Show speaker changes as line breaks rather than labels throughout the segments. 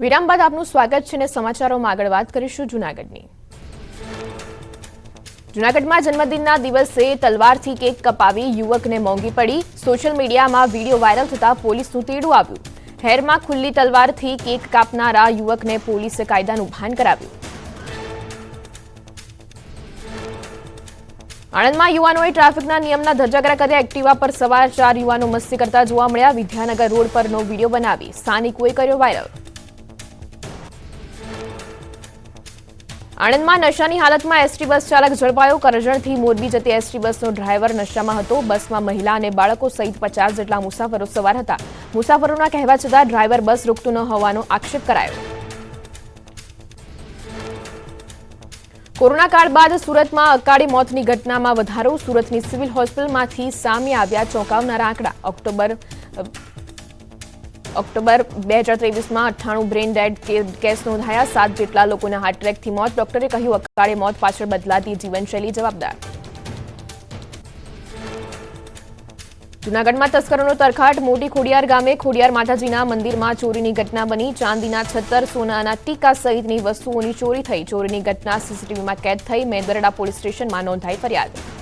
વિરામ બાદ આપનું સ્વાગત છે અને સમાચારોમાં આગળ વાત કરીશું જૂનાગઢની. જૂનાગઢમાં જન્મદિનના દિવસે તલવારથી કેક કપાવી યુવકને મોંઘી પડી. સોશિયલ મીડિયામાં વીડિયો વાયરલ થતા પોલીસનું તેડું આવ્યું. હેરમાં ખુલ્લી તલવારથી કેક કાપનારા યુવકને પોલીસે કાયદાનું ભાન કરાવ્યું. આણંદમાં યુવાનોએ ટ્રાફિકના નિયમના ધજાગરા કર્યા. એક્ટિવા પર સવાર ચાર યુવાનો મસ્તી કરતા જોવા મળ્યા. વિદ્યાનગર રોડ પરનો વીડિયો બનાવી સ્થાનિકોએ કર્યો વાયરલ. આણંદમાં નશાની હાલતમાં એસટી બસ ચાલક ઝડપાયો. કરજણથી મોરબી જતી એસટી બસનો ડ્રાઈવર નશામાં હતો. બસમાં મહિલા અને બાળકો સહિત પચાસ જેટલા મુસાફરો સવાર હતા. મુસાફરોના કહેવા છતાં ડ્રાઈવર બસ રોકતું ન હોવાનો આક્ષેપ કરાયો. કોરોના કાળ બાદ સુરતમાં અકાળી મોતની ઘટનામાં વધારો. સુરતની સિવિલ હોસ્પિટલમાંથી સામે આવ્યા ચોંકાવનારા આંકડા. ઓક્ટોબર ઓક્ટોબર બે હજાર ત્રેવીસમાં અઠ્ઠાણું બ્રેન ડેડ કેસ નોંધાયા. સાત જેટલા લોકોના હાર્ટ મોત. ડોક્ટરે કહ્યું, અકાળે મોત પાછળ બદલાતી જીવનશૈલી જવાબદાર. જૂનાગઢમાં તસ્કરોનો તરખાટ. મોટી ખોડિયાર ગામે ખોડિયાર માતાજીના મંદિરમાં ચોરીની ઘટના બની. ચાંદીના છત્તર, સોનાના ટીકા સહિતની વસ્તુઓની ચોરી થઈ. ચોરીની ઘટના સીસીટીવીમાં કેદ થઈ. મેદરડા પોલીસ સ્ટેશનમાં નોંધાઈ ફરિયાદ.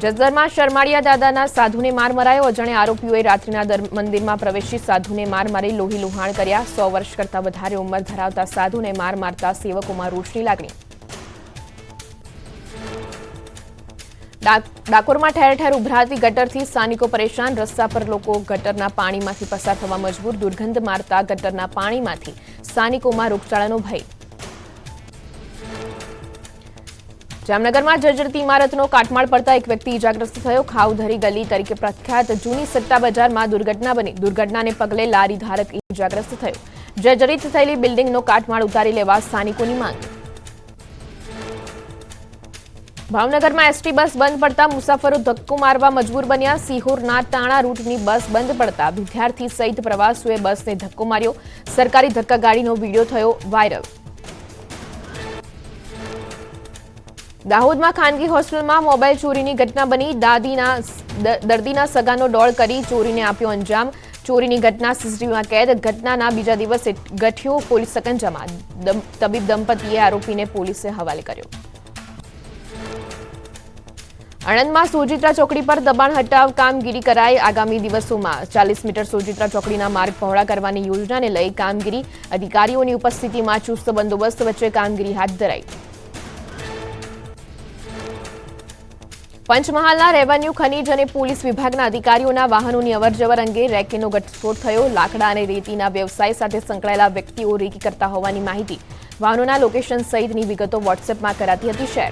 જસદરમાં શરમાળિયા દાદાના સાધુને માર મરાયો. અજાણે આરોપીઓએ રાત્રિના દર- મંદિરમાં પ્રવેશી સાધુને માર મારી લોહી લુહાણ કર્યા. સો વર્ષ કરતા વધારે ઉંમર ધરાવતા સાધુને માર મારતા સેવકોમાં રોષની લાગણી. ડાકોરમાં ઠેર ઠેર ઉભરાતી ગટરથી સ્થાનિકો પરેશાન. રસ્તા પર લોકો ગટરના પાણીમાંથી પસાર થવા મજબૂર. દુર્ગંધ મારતા ગટરના પાણીમાંથી સ્થાનિકોમાં રોગચાળાનો ભય. જામનગરમાં જર્જરતી ઇમારતનો કાટમાળ પડતા એક વ્યક્તિ ઇજાગ્રસ્ત થયો. ખાવધરી ગલી તરીકે પ્રખ્યાત જૂની સટ્ટા બજારમાં દુર્ઘટના બની. દુર્ઘટનાને પગલે લારી ધારક ઇજાગ્રસ્ત થયો. જર્જરિત થયેલી બિલ્ડિંગનો કાટમાળ ઉતારી લેવા સ્થાનિકોની માંગ. ભાવનગરમાં એસટી બસ બંધ પડતા મુસાફરો ધક્કો મારવા મજબૂર બન્યા. સિહોરના તાણા રૂટની બસ બંધ પડતા વિદ્યાર્થી સહિત પ્રવાસીઓએ બસને ધક્કો માર્યો. સરકારી ધક્કા ગાડીનો વીડિયો થયો વાયરલ. દાહોદમાં ખાનગી હોસ્પિટલમાં મોબાઈલ ચોરીની ઘટના બની. દાદીના દર્દીના સગાનો ડોળ કરી ચોરીને આપ્યો અંજામ. ચોરીની ઘટના સીસીટીવીમાં કેદ. ઘટનાના બીજા દિવસે ગઠિયો પોલીસ સકંજામાં તબીબ દંપતીએ આરોપીને પોલીસે હવાલે કર્યો. આણંદમાં સોજિત્રા ચોકડી પર દબાણ હટાવ કામગીરી કરાઈ આગામી દિવસોમાં. ચાલીસ મીટર સોજિત્રા ચોકડીના માર્ગ પહોળા કરવાની યોજનાને લઈ કામગીરી. અધિકારીઓની ઉપસ્થિતિમાં ચુસ્ત બંદોબસ્ત વચ્ચે કામગીરી હાથ ધરાઈ. પંચમહાલના રેવન્યુ ખનીજ અને પોલીસ વિભાગના અધિકારીઓના વાહનોની અવરજવર અંગે રેકેનો ઘટસ્ફોટ થયો. લાકડા અને રેતીના વ્યવસાય સાથે સંકળાયેલા વ્યક્તિઓ રેકી કરતા હોવાની માહિતી વાહનોના લોકેશન સહિતની વિગતો વોટ્સએપમાં કરાતી હતી શેર.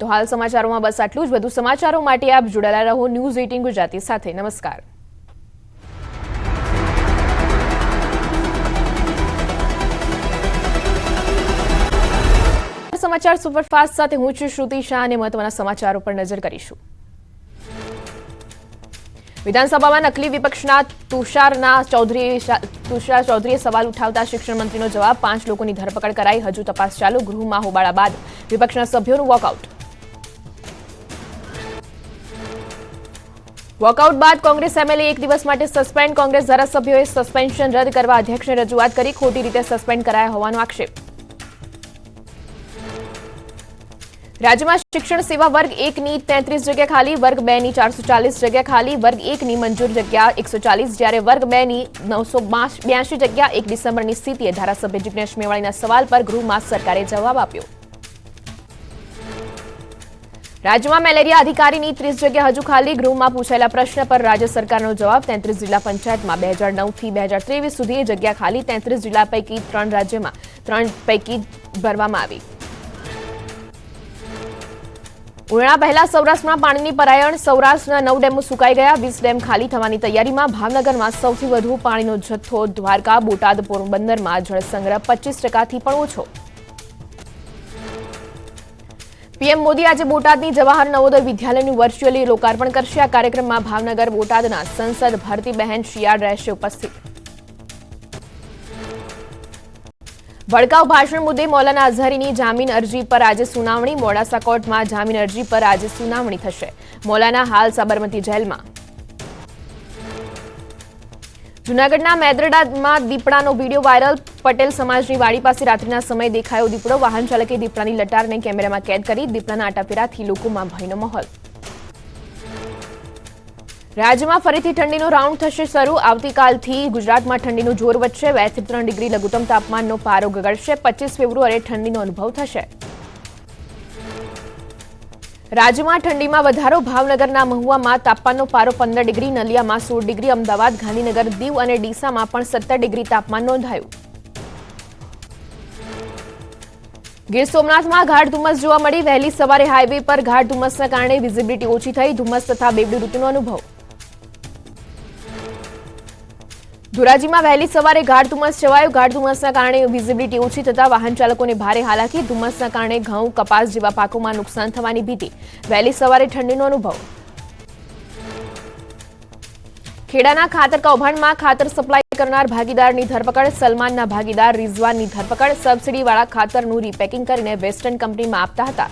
તો હાલ સમાચારોમાં બસ આટલું જ. વધુ સમાચારો માટે આપ જોડાયેલા રહો ન્યૂઝ એટીન ગુજરાતી સાથે. નમસ્કાર. સમાચાર સુપરફાસ્ટ સાથે હું છું શ્રુતિ શાહ અને મહત્વના સમાચારો પર નજર કરીશું. વિધાનસભામાં નકલી વિપક્ષના તુષારના ચૌધરી તુષાર ચૌધરીએ સવાલ ઉઠાવતા શિક્ષણ મંત્રીનો જવાબ, પાંચ લોકોની ધરપકડ કરાઈ, હજુ તપાસ ચાલુ, ગૃહમાં હોબાળા બાદ, વિપક્ષના સભ્યોનું વોકઆઉટ. વોકઆઉટ બાદ કોંગ્રેસ એમએલએ એક દિવસ માટે સસ્પેન્ડ, કોંગ્રેસ ધારાસભ્યોએ સસ્પેન્શન રદ કરવા અધ્યક્ષને રજૂઆત કરી, ખોટી રીતે સસ્પેન્ડ કરાયા હોવાનો આક્ષેપ. રાજ્યમાં શિક્ષણ સેવા વર્ગ એકની તેત્રીસ જગ્યા ખાલી, વર્ગ બે ની ચારસો ચાલીસ જગ્યા ખાલી, વર્ગ એકની મંજૂર જગ્યા એકસો ચાલીસ, જ્યારે વર્ગ બે ની નવસો બ્યાસી જગ્યા એક ડિસેમ્બરની સ્થિતિએ ધારાસભ્ય જિજ્ઞેશ મેવાણીના સવાલ પર ગૃહમાં સરકારે જવાબ આપ્યો. રાજ્યમાં મેલેરિયા અધિકારીની ત્રીસ જગ્યા હજુ ખાલી, ગૃહમાં પૂછાયેલા પ્રશ્ન પર રાજ્ય સરકારનો જવાબ તેત્રીસ જિલ્લા પંચાયતમાં, બે હજાર નવથી બે હજાર ત્રેવીસ સુધી જગ્યા ખાલી, તેત્રીસ જિલ્લા પૈકી ત્રણ રાજ્યમાં, ત્રણ પૈકી ભરવામાં આવી. ઉનાળા પહેલા સૌરાષ્ટ્રમાં પાણીની પરાયણ, સૌરાષ્ટ્રના નવ ડેમો સુકાઈ ગયા, વીસ ડેમ ખાલી થવાની તૈયારીમાં ભાવનગરમાં સૌથી વધુ પાણીનો જથ્થો દ્વારકા, બોટાદ, પોરબંદરમાં જળસંગ્રહ પચીસ ટકાથી પણ ઓછો. પીએમ મોદી આજે બોટાદની જવાહર નવોદય વિદ્યાલયનું વર્ચ્યુઅલી લોકાર્પણ કરશે. આ કાર્યક્રમમાં ભાવનગર, બોટાદના સંસદ ભારતીબહેન શિયાળ રહેશે ઉપસ્થિત. ભડકાઉ ભાષણ મુદ્દે મૌલાના અઝહરીની જામીન અરજી પર આજે સુનાવણી. મોડાસા કોર્ટમાં જામીન અરજી પર આજે સુનાવણી થશે. મૌલાના હાલ સાબરમતી જેલમાં. જૂનાગઢના મેદરડામાં દીપડાનો વીડિયો વાયરલ. પટેલ સમાજની વાડી પાસે રાત્રિના સમયે દેખાયો દીપડો. વાહન ચાલકે દીપડાની લટારને કેમેરામાં કેદ કરી દીપડાના આટાફેરાથી લોકોમાં ભયનો માહોલ. રાજ્યમાં ફરીથી ઠંડીનો રાઉન્ડ થશે શરૂ. આવતીકાલથી ગુજરાતમાં ઠંડીનું જોર વધશે. બે ત્રણ ડિગ્રી લઘુત્તમ તાપમાનનો પારો ગગડશે. પચીસ ફેબ્રુઆરીએ ઠંડીનો અનુભવ થશે. રાજ્યમાં ઠંડીમાં વધારો. ભાવનગરના મહુવામાં તાપમાનનો પારો પંદર ડિગ્રી, નલિયામાં સોળ ડિગ્રી, અમદાવાદ, ગાંધીનગર, દીવ અને ડીસામાં પણ સત્તર ડિગ્રી તાપમાન નોંધાયું. ગીર સોમનાથમાં ગાઢ ધુમ્મસ જોવા મળી. વહેલી સવારે હાઈવે પર ગાઢ ધુમ્મસના કારણે વિઝિબિલિટી ઓછી થઈ. ધુમ્મસ તથા બેવડી ઋતુનો અનુભવ. ધોરાજીમાં વહેલી સવારે ગાઢ ધુમ્મસ છવાયું. ગાઢ ધુમ્મસના કારણે વિઝિબિલિટી ઓછી થતા વાહન ચાલકોને ભારે હાલાકી. ધુમ્મસના કારણે ઘઉં, કપાસ જેવા પાકોમાં નુકસાન થવાની ભીતિ. વહેલી સવારે ઠંડીનો અનુભવ. ખેડાના ખાતર કૌભાંડમાં ખાતર સપ્લાય કરનાર ભાગીદારની ધરપકડ. સલમાનના ભાગીદાર રિઝવાનની ધરપકડ. સબસિડીવાળા ખાતરનું રીપેકિંગ કરીને વેસ્ટર્ન કંપનીમાં આપતા હતા.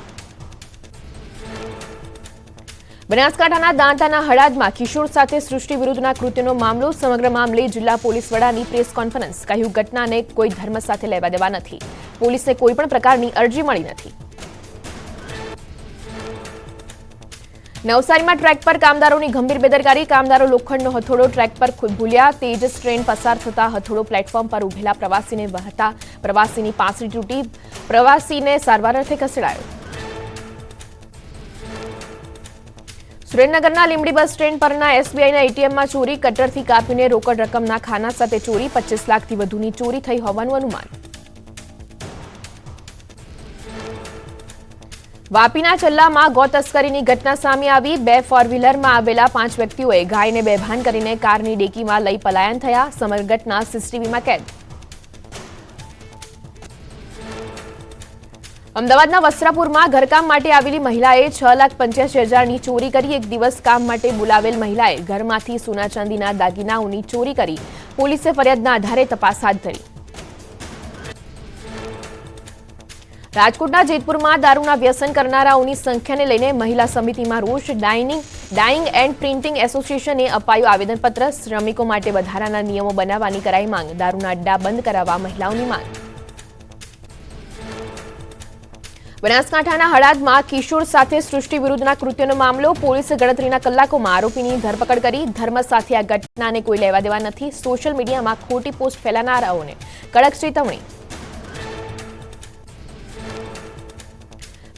બનાસકાંઠાના દાંતાના હળાદમાં કિશોર સાથે સૃષ્ટિ વિરુદ્ધના કૃત્યનો મામલો, સમગ્ર મામલે જિલ્લા પોલીસ વડાની પ્રેસ કોન્ફરન્સ. કહ્યું, ઘટનાને કોઈ ધર્મ સાથે લેવા દેવા નથી. પોલીસને કોઈપણ પ્રકારની અરજી મળી નથી. નવસારીમાં ટ્રેક પર કામદારોની ગંભીર બેદરકારી. કામદારો લોખંડનો હથોડો ટ્રેક પર ભૂલ્યા. તેજસ ટ્રેન પસાર થતા હથોડો પ્લેટફોર્મ પર ઉભેલા પ્રવાસીને વહતા. પ્રવાસીની પાંસળી તૂટી. પ્રવાસીને સારવાર અર્થે ખસેડાયો. સુરેન્દ્રનગરના લીંબડી બસ સ્ટેન્ડ પરના એસબીઆઈના એટીએમમાં ચોરી કટરથી કાપીને રોકડ રકમના ખાના સાથે ચોરી પચીસ લાખથી વધુની ચોરી થઈ હોવાનું અનુમાન. વાપીના ચલ્લામાં ગૌ તસ્કરીની ઘટના સામે આવી. બે ફોર વ્હીલરમાં આવેલા પાંચ વ્યક્તિઓએ ગાયને બેભાન કરીને કારની ડેકીમાં લઈ પલાયન થયા. સમગ્ર ઘટના સીસીટીવીમાં કેદ. અમદાવાદના વસ્ત્રાપુરમાં ઘરકામ માટે આવેલી મહિલાએ છ લાખ પંચ્યાસી હજારની ચોરી કરી, એક દિવસ કામ માટે બોલાવેલ મહિલાએ ઘરમાંથી સોના ચાંદીના દાગીનાઓની ચોરી કરી, પોલીસે ફરિયાદના આધારે તપાસ હાથ ધરી. રાજકોટના જેતપુરમાં દારૂના વ્યસન કરનારાઓની સંખ્યાને લઈને મહિલા સમિતિમાં રોષ, ડાઇનિંગ, ડાઇંગ એન્ડ પ્રિન્ટિંગ એસોસિએશને અપાયું આવેદનપત્ર. શ્રમિકો માટે વધારાના નિયમો બનાવવાની કરાઈ માંગ. દારૂના અડ્ડા બંધ કરાવવા મહિલાઓની માંગ. બનાસકાંઠાના હળાદમાં કિશોર સાથે સૃષ્ટિ વિરુદ્ધના કૃત્યનો મામલો, પોલીસ ગણતરીના કલાકોમાં આરોપીની ધરપકડ કરી, ધર્મ સાથે આ ઘટનાને કોઈ લેવા દેવા નથી. સોશિયલ મીડિયામાં ખોટી પોસ્ટ ફેલાનારાઓને કડક ચેતવણી.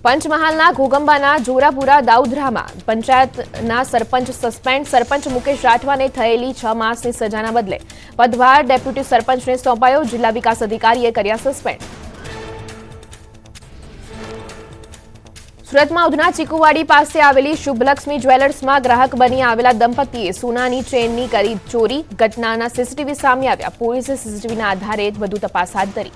પંચમહાલના ઘોગંબાના જોરાપુરા દાઉધરામાં પંચાયતના સરપંચ સસ્પેન્ડ, સરપંચ મુકેશ રાઠવાને થયેલી છ માસની સજાના બદલે પદભાર ડેપ્યુટી સરપંચને સોંપાયો, જિલ્લા વિકાસ અધિકારીએ કર્યા સસ્પેન્ડ. સુરતમાં ઉધના ચીકુવાડી પાસે આવેલી શુભલક્ષ્મી જ્વેલર્સમાં ગ્રાહક બની આવેલા દંપતીએ સોનાની ચેનની કરી ચોરી. ઘટનાના સીસીટીવી સામે આવ્યા. પોલીસે સીસીટીવીના આધારે વધુ તપાસ હાથ ધરી.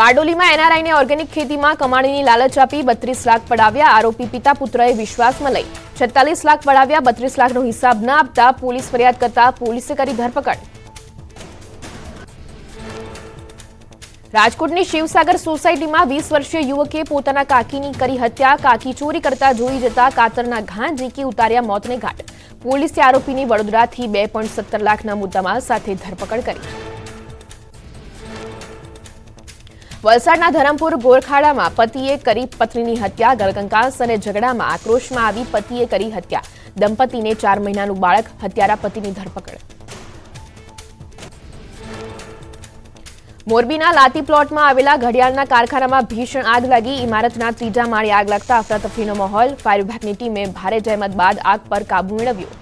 બારડોલીમાં એનઆરઆઈને ઓર્ગેનિક ખેતીમાં કમાણીની લાલચ આપી બત્રીસ લાખ પડાવ્યા. આરોપી પિતા પુત્રએ વિશ્વાસમાં લઈ છેતાલીસ લાખ પડાવ્યા, બત્રીસ લાખનો હિસાબ ન આપતા પોલીસ ફરિયાદ કરતા પોલીસે કરી ધરપકડ. રાજકોટની શિવસાગર સોસાયટીમાં વીસ વર્ષીય યુવકે પોતાના કાકીની કરી હત્યા, કાકી ચોરી કરતા જોઈ જતા કાતરના ઘા ઝીકી ઉતાર્યા મોતને ઘાટ. પોલીસે આરોપીની વડોદરાથી બે લાખના મુદ્દામાલ સાથે ધરપકડ કરી. વલસાડના ધરમપુર ગોરખાડામાં પતિએ કરી પત્નીની હત્યા ગળકંકાસ અને ઝઘડામાં આક્રોશમાં આવી પતિએ કરી હત્યા. દંપતીને ચાર મહિનાનું બાળક, હત્યારા પતિની ધરપકડ. મોરબીના લાતી પ્લોટમાં આવેલા ઘડિયાળના કારખાનામાં ભીષણ આગ લાગી. ઇમારતના ત્રીજા માળે આગ લાગતા અફરાતફરીનો માહોલ. ફાયર વિભાગની ટીમે ભારે જહેમત બાદ આગ પર કાબુ મેળવ્યો.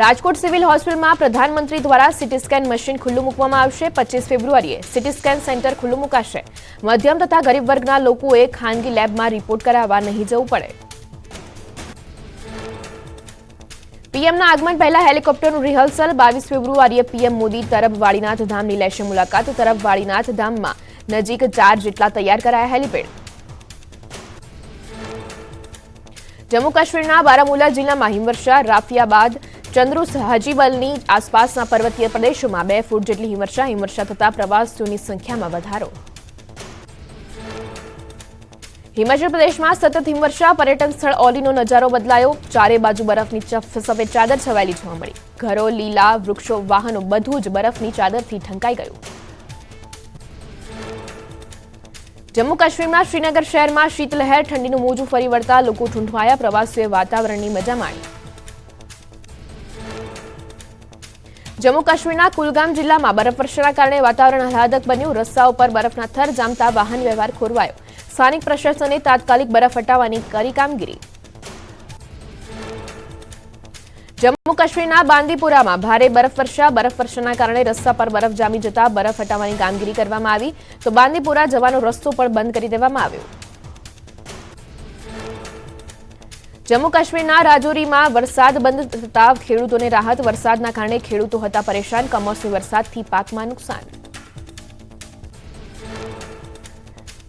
રાજકોટ સિવિલ હોસ્પિટલમાં પ્રધાનમંત્રી દ્વારા સિટી સ્કેન મશીન ખુલ્લું મૂકવામાં આવશે. પચીસ ફેબ્રુઆરીએ સીટી સ્કેન સેન્ટર ખુલ્લું મુકાશે. મધ્યમ તથા ગરીબ વર્ગના લોકોએ ખાનગી લેબમાં રિપોર્ટ કરાવવા નહીં જવું પડે. પીએમના આગમન પહેલા હેલિકોપ્ટરનું રિહર્સલ બાવીસ ફેબ્રુઆરીએ પીએમ મોદી તરફ વાળીનાથ ધામની લેશે મુલાકાત. તરફ વાળીનાથ ધામમાં નજીક ચાર જેટલા તૈયાર કરાયા હેલિપેડ. જમ્મુ કાશ્મીરના બારામુલા જિલ્લામાં હિમવર્ષા, રાફિયાબાદ ચંદ્રુસ હજીબલની આસપાસના પર્વતીય પ્રદેશોમાં બે ફૂટ જેટલી હિમવર્ષા. હિમવર્ષા થતા પ્રવાસીઓની સંખ્યામાં વધારો. હિમાચલ પ્રદેશમાં સતત હિમવર્ષા, પર્યટન સ્થળ ઓલીનો નજારો બદલાયો. ચારે બાજુ બરફની સફેદ ચાદર છવાયેલી જોવા મળી. ઘરો, લીલા, વૃક્ષો, વાહનો બધું જ બરફની ચાદરથી ઢંકાઈ ગયું. જમ્મુ કાશ્મીરમાં શ્રીનગર શહેરમાં શીતલહેર, ઠંડીનું મોજું ફરી વળતા લોકો ઠૂંઠવાયા પ્રવાસીઓએ વાતાવરણની મજા માણી. જમ્મુ કાશ્મીરના કુલગામ જિલ્લામાં બરફવર્ષાના કારણે વાતાવરણ આહલાદક બન્યું. રસ્તાઓ પર બરફના થર જામતા વાહન વ્યવહાર ખોરવાયો. સ્થાનિક પ્રશાસને તાત્કાલિક બરફ હટાવવાની કરી કામગીરી. જમ્મુ કાશ્મીરના બાંદીપુરામાં ભારે બરફવર્ષા બરફવર્ષાના કારણે રસ્તા પર બરફ જામી જતા બરફ હટાવવાની કામગીરી કરવામાં આવી. તો બાંદીપુરા જવાનો રસ્તો પણ બંધ કરી દેવામાં આવ્યો. જમ્મુ કાશ્મીરના રાજૌરીમાં વરસાદ બંધ થતા ખેડૂતોને રાહત, વરસાદના કારણે ખેડૂતો હતા પરેશાન, કમોસમી વરસાદથી પાકમાં નુકસાન.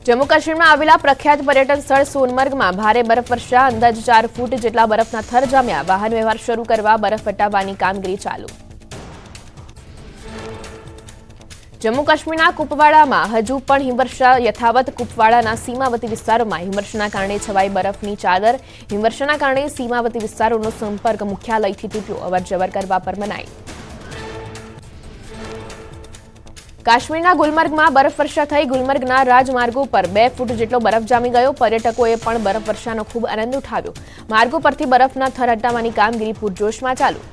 જમ્મુ કાશ્મીરમાં આવેલા પ્રખ્યાત પર્યટન સ્થળ સોનમર્ગમાં ભારે બરફવર્ષા અંદાજે ચાર ફૂટ જેટલા બરફના થર જામ્યા. વાહન વ્યવહાર શરૂ કરવા બરફ હટાવવાની કામગીરી ચાલુ. જમ્મુ કાશ્મીરના કુપવાડામાં હજુ પણ હિમવર્ષા, યથાવત કુપવાડાના સીમાવર્તી વિસ્તારોમાં હિમવર્ષાના કારણે છવાઈ બરફની ચાદર, હિમવર્ષાના કારણે સીમાવર્તી વિસ્તારોનો સંપર્ક મુખ્યાલયથી તૂટ્યો. અવરજવર કરવા પર મનાઈ. કાશ્મીરના ગુલમર્ગમાં બરફવર્ષા થઈ ગુલમર્ગના રાજમાર્ગો પર બે ફૂટ જેટલો બરફ જામી ગયો. પર્યટકોએ પણ બરફવર્ષાનો ખૂબ આનંદ ઉઠાવ્યો. માર્ગો પરથી બરફના થર હટાવવાની કામગીરી પૂરજોશમાં ચાલુ.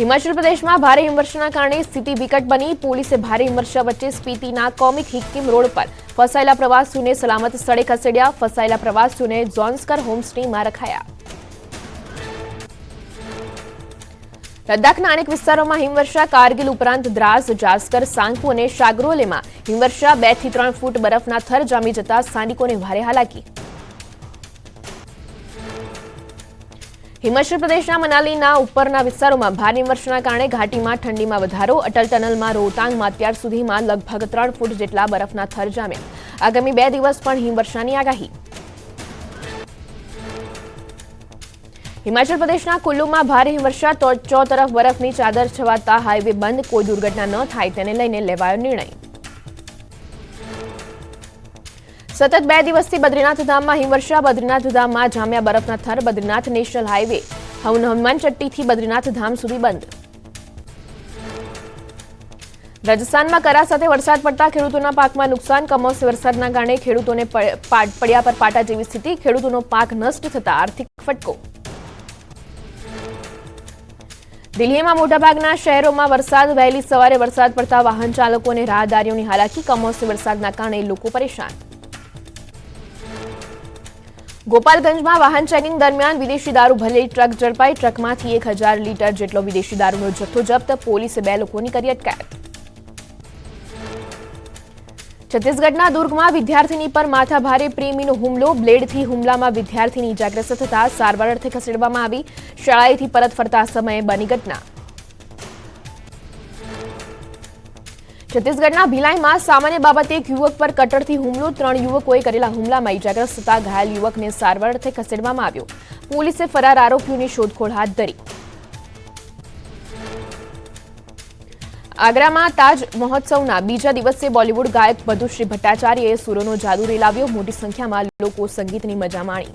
હિમાચલ પ્રદેશમાં ભારે હિમવર્ષાના કારણે સ્થિતિ વિકટ બની. પોલીસે ભારે હિમવર્ષા વચ્ચે સ્પીતિના કોમિક હિક્કીમ રોડ પર ફસાયેલા પ્રવાસીઓને સલામત સ્થળે ખસેડ્યા. ફસાયેલા પ્રવાસીઓને જોન્સકર હોમ્સની માં રખાયા. લદ્દાખના અનેક વિસ્તારોમાં હિમવર્ષા, કારગિલ ઉપરાંત દ્રાસ, જાસ્કર, સાંકુ અને શાગરોલેમાં હિમવર્ષા બેથી ત્રણ ફૂટ બરફના થર જામી જતા સ્થાનિકોને ભારે હાલાકી. હિમાચલ પ્રદેશના મનાલીના ઉપરના વિસ્તારોમાં ભારે હિમવર્ષાના કારણે ઘાટીમાં ઠંડીમાં વધારો, અટલ ટનલમાં રોહતાંગમાં અત્યાર સુધીમાં લગભગ ત્રણ ફૂટ જેટલા બરફના થર જામ્યા. આગામી બે દિવસ પણ હિમવર્ષાની આગાહી. હિમાચલ પ્રદેશના કુલ્લુમાં ભારે હિમવર્ષા, તો તરફ બરફની ચાદર છવાતા હાઈવે બંધ, કોઈ દુર્ઘટના ન થાય તેને લઈને લેવાયો નિર્ણય. સતત બે દિવસથી બદ્રીનાથ ધામમાં હિમવર્ષા બદ્રીનાથ ધામમાં જામ્યા બરફના થર, બદ્રીનાથ નેશનલ હાઈવે. હવન હનુમાનચટ્ટીથી બદ્રીનાથ ધામ સુધી બંધ. રાજસ્થાનમાં કરા સાથે વરસાદ પડતા ખેડૂતોના પાકમાં નુકસાન, કમોસમી વરસાદના કારણે ખેડૂતોને પડ્યા પર પાટા જેવી સ્થિતિ, ખેડૂતોનો પાક નષ્ટ થતા આર્થિક ફટકો. દિલ્હીમાં મોટાભાગના શહેરોમાં વરસાદ, વહેલી સવારે વરસાદ પડતા વાહન ચાલકો અને રાહદારીઓની હાલાકી, કમોસમી વરસાદના કારણે લોકો પરેશાન. ગોપાલગંજમાં વાહન ચેકિંગ દરમિયાન વિદેશી દારૂ ભરેલી ટ્રક ઝડપાઈ ટ્રકમાંથી એક હજાર લીટર જેટલો વિદેશી દારૂનો જથ્થો જપ્ત, પોલીસે બે લોકોની કરી અટકાયત. છત્તીસગઢના દુર્ગમાં વિદ્યાર્થીની પર માથાભારે પ્રેમીનો હુમલો. બ્લેડથી હુમલામાં વિદ્યાર્થીની ઇજાગ્રસ્ત થતા સારવાર અર્થે ખસેડવામાં આવી. શાળાએથી પરત ફરતા સમયે બની ઘટના. છત્તીસગઢના ભિલાઈમાં સામાન્ય બાબતે એક યુવક પર કટરથી હુમલો. ત્રણ યુવકોએ કરેલા હુમલામાં ઇજાગ્રસ્ત થતા ઘાયલ યુવકને સારવાર અર્થે ખસેડવામાં આવ્યો. પોલીસે ફરાર આરોપીઓની શોધખોળ હાથ ધરી. આગ્રામાં તાજ મહોત્સવના બીજા દિવસે બોલિવૂડ ગાયક મધુશ્રી ભટ્ટાચાર્યએ સૂરોનો જાદુ રેલાવ્યો. મોટી સંખ્યામાં લોકો સંગીતની મજા માણી.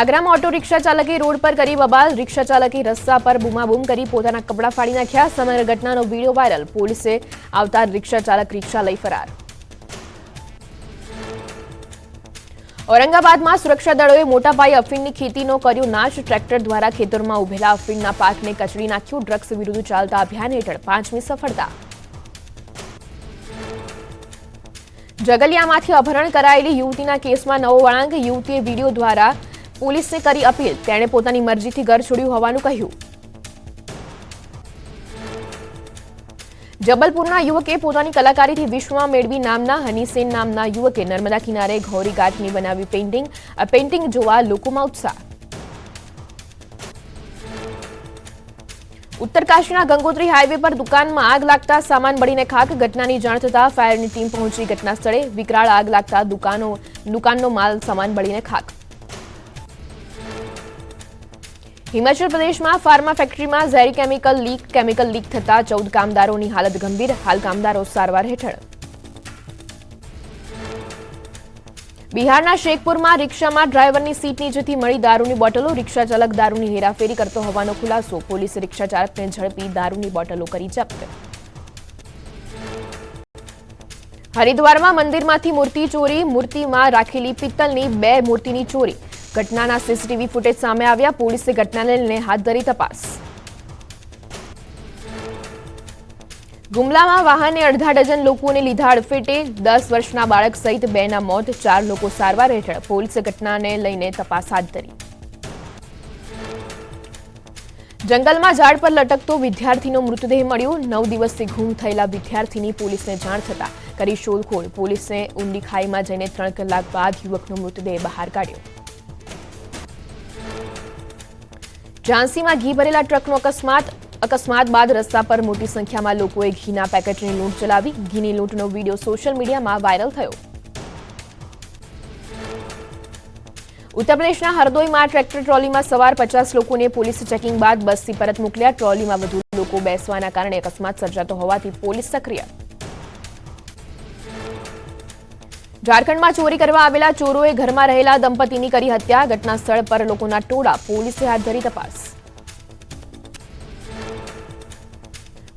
આગ્રામાં ઓટો રિક્ષા ચાલકે રોડ પર કરી બબાલ. રિક્ષા ચાલકે રસ્તા પર બૂમાબૂમ કરી પોતાના કપડાં ફાડી નાખ્યા. સમગ્ર ઘટનાનો વીડિયો વાયરલ. પોલીસે આવતા રિક્ષા ચાલક રિક્ષા લઈ ફરાર. ઔરંગાબાદમાં સુરક્ષા દળોએ મોટા પાયે અફીણની ખેતીનો કર્યો નાશ. ટ્રેક્ટર દ્વારા ખેતરમાં ઉભેલા અફીણના પાકને કચડી નાખ્યું. ડ્રગ્સ વિરુદ્ધ ચાલતા અભિયાન હેઠળ પાંચમી સફળતા. જગલિયામાંથી અપહરણ કરાયેલી યુવતીના કેસમાં નવો વળાંક. યુવતીએ વીડિયો દ્વારા પોલીસને કરી અપીલ. તેણે પોતાની મરજીથી ઘર છોડ્યું હોવાનું કહ્યું. જબલપુરના યુવકે પોતાની કલાકારીથી વિશ્વમાં મેળવી નામના હનીસેન નામના યુવકે નર્મદા કિનારે ઘોરી ઘાટની બનાવી પેઇન્ટિંગ પેઇન્ટિંગ જોવા લોકોમાં ઉત્સાહ. ઉત્તરકાશીના ગંગોત્રી હાઈવે પર દુકાનમાં આગ લાગતા સામાન બળીને ખાક ઘટનાની જાણ થતાં ફાયરની ટીમ પહોંચી ઘટના સ્થળે. વિકરાળ આગ લાગતા દુકાનો, દુકાનનો માલ સામાન બળીને ખાક. હિમાચલ પ્રદેશમાં ફાર્મા ફેક્ટરીમાં ઝેરી કેમિકલ લીક કેમિકલ લીક થતા ચૌદ કામદારોની હાલત ગંભીર. હાલ કામદારો સારવાર હેઠળ. બિહારના શેખપુરમાં રિક્ષામાં ડ્રાઈવરની સીટ નીચેથી મળી દારૂની બોટલો. રિક્ષા ચાલક દારૂની હેરાફેરી કરતો હોવાનો ખુલાસો. પોલીસે રિક્ષા ચાલકને ઝડપી દારૂની બોટલો કરી જપ્ત. હરિદ્વારમાં મંદિરમાંથી મૂર્તિ ચોરી. મૂર્તિમાં રાખેલી પિત્તલની બે મૂર્તિની ચોરી. ઘટનાના સીસીટીવી ફૂટેજ સામે આવ્યા. પોલીસે ઘટનાને લઈને હાથ ધરી તપાસ. ગુમલામાં વાહને અડધા ડઝન લોકોને લીધા અડફેટે. દસ વર્ષના બાળક સહિત બેના મોત. ચાર લોકો સારવાર હેઠળ પોલીસે ઘટનાને લઈને તપાસ હાથ ધરી. જંગલમાં ઝાડ પર લટકતો વિદ્યાર્થીનો મૃતદેહ મળ્યો. નવ દિવસથી ગુમ થયેલા વિદ્યાર્થીની પોલીસને જાણ થતા કરી શોધખોળ. પોલીસે ઊંડી ખાઈમાં જઈને ત્રણ કલાક બાદ યુવકનો મૃતદેહ બહાર કાઢ્યો. ઝાંસીમાં ઘી ભરેલા ટ્રકનો અકસ્માત અકસ્માત બાદ રસ્તા પર મોટી સંખ્યામાં લોકોએ ઘીના પેકેટની લૂંટ ચલાવી. ઘીની લૂંટનો વીડિયો સોશિયલ મીડિયામાં વાયરલ થયો. ઉત્તર પ્રદેશના હરદોઈમાં ટ્રેક્ટર ટ્રોલીમાં સવાર પચાસ લોકોને પોલીસ ચેકિંગ બાદ બસથી પરત મોકલ્યા. ટ્રોલીમાં વધુ લોકો બેસવાના કારણે અકસ્માત સર્જાતો હોવાથી પોલીસ સક્રિય. ઝારખંડમાં ચોરી કરવા આવેલા ચોરોએ ઘરમાં રહેલા દંપતીની કરી હત્યા. ઘટના પર લોકોના ટોળા. પોલીસે હાથ ધરી તપાસ.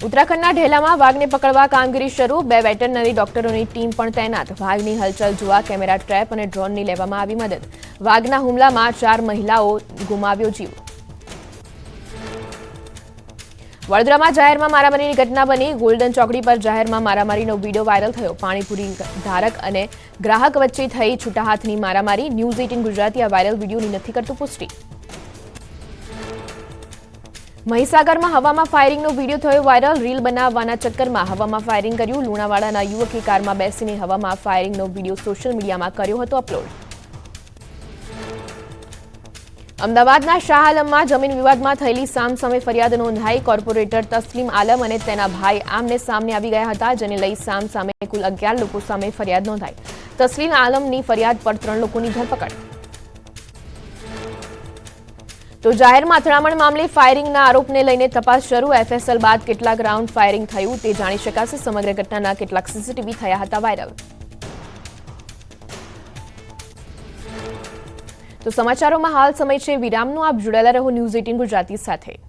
ઉત્તરાખંડના ઢેલામાં વાઘને પકડવા કામગીરી શરૂ. બે વેટરનરી ડોક્ટરોની ટીમ પણ તૈનાત. વાઘની હલચલ જોવા કેમેરા, ટ્રેપ અને ડ્રોનની લેવામાં આવી મદદ. વાઘના હુમલામાં ચાર મહિલાઓ ગુમાવ્યો જીવ. વડોદરામાં જાહેરમાં મારામારીની ઘટના બની. ગોલ્ડન ચોકડી પર જાહેરમાં મારામારીનો વીડિયો વાયરલ થયો. પાણીપુરી ધારક અને ગ્રાહક વચ્ચે થઈ છૂટા હાથની મારામારી. ન્યૂઝ એટીન ગુજરાતી આ વાયરલ વિડીયોની નથી કરતું પુષ્ટિ. મહીસાગરમાં હવામાં ફાયરિંગનો વીડિયો થયો વાયરલ. રીલ બનાવવાના ચક્કરમાં હવામાં ફાયરિંગ કર્યું. લુણાવાડાના યુવકે કારમાં બેસીને હવામાં ફાયરિંગનો વીડિયો સોશિયલ મીડિયામાં કર્યો હતો અપલોડ. અમદાવાદના શાહ જમીન વિવાદમાં થયેલી સામસામે ફરિયાદ નોંધાઈ. કોર્પોરેટર તસ્લીમ આલમ અને તેના ભાઈ આમને સામને આવી ગયા હતા, જેને લઈ સામસામે કુલ અગિયાર લોકો સામે ફરિયાદ નોંધાઈ. તસ્લીમ આલમની ફરિયાદ પર ત્રણ લોકોની ધરપકડ. તો જાહેરમાં અથડામણ મામલે ફાયરિંગના આરોપને લઈને તપાસ શરૂ. એફએસએલ બાદ કેટલાક રાઉન્ડ ફાયરિંગ થયું, તે જાણી શકાશે. સમગ્ર ઘટનાના કેટલાક સીસીટીવી થયા હતા વાયરલ. તો સમાચારોમાં હાલ સમય છે. વિરામનો આપ જોડાયેલા રહો ન્યૂઝ એટીન ગુજરાતી સાથે.